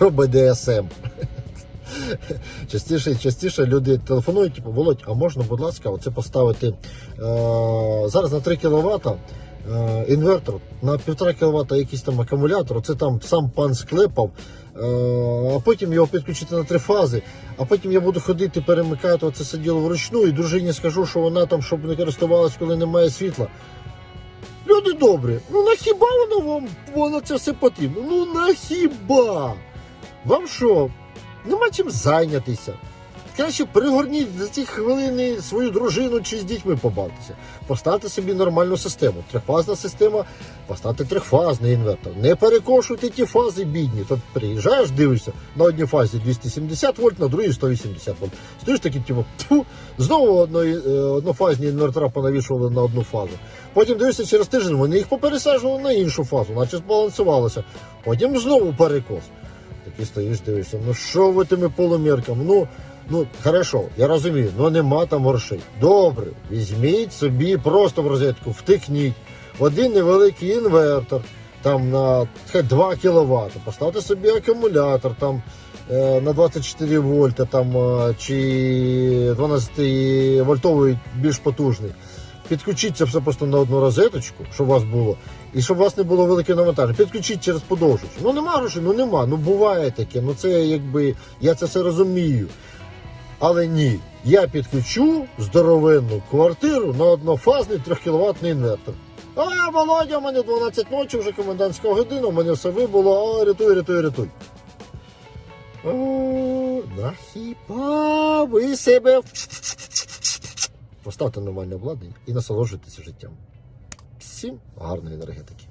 про БДСМ. Частіше частіше люди телефонують, типу, Володь, а можна, будь ласка, оце поставити е, зараз на 3 кВт е, інвертор, на 1,5 кВт якийсь там акумулятор, це там сам пан склепав, е, а потім його підключити на три фази, а потім я буду ходити, перемикати оце діло вручну, і дружині скажу, що вона там, щоб не користувалась, коли немає світла. Люди добрі, ну на хіба воно вам воно це все потрібно? Ну на хіба? Вам що? Нема чим зайнятися. Краще пригорніть за ці хвилини свою дружину чи з дітьми побавтеся. Поставте собі нормальну систему. Трифазна система, поставте трифазний інвертор. Не перекошуйте ті фази бідні. Тут приїжджаєш, дивишся на одній фазі 270 вольт, на другій 180 вольт. Стоїш такий, типу, тьфу, знову одної, е, однофазні інвертора понавішували на одну фазу. Потім дивишся через тиждень, вони їх попересаджували на іншу фазу, наче збалансувалося. Потім знову перекос. Такий стоїш, дивишся, ну що ви тими полумірками? Ну, ну хорошо, я розумію, ну нема там грошей. Добре, візьміть собі просто в розетку, втикніть один невеликий інвертор, там на хай 2 кВт, поставте собі акумулятор там е, на 24 вольта там, е, чи 12 вольтовий більш потужний. Підключіть це все просто на одну розеточку, щоб у вас було, і щоб у вас не було велике навантаження. Підключіть через подовжуч. Ну нема грошей, ну нема. Ну буває таке. Ну це якби я це все розумію. Але ні, я підключу здоровенну квартиру на однофазний 3 кВт інвертор. А, Володя, у мене 12 ночі, вже комендантська година, у мене все вибуло, а рятуй, рятуй, рятуй. О, да хіба ви себе поставте нормальне обладнання і насолоджуйтеся життям. Всім гарної енергетики.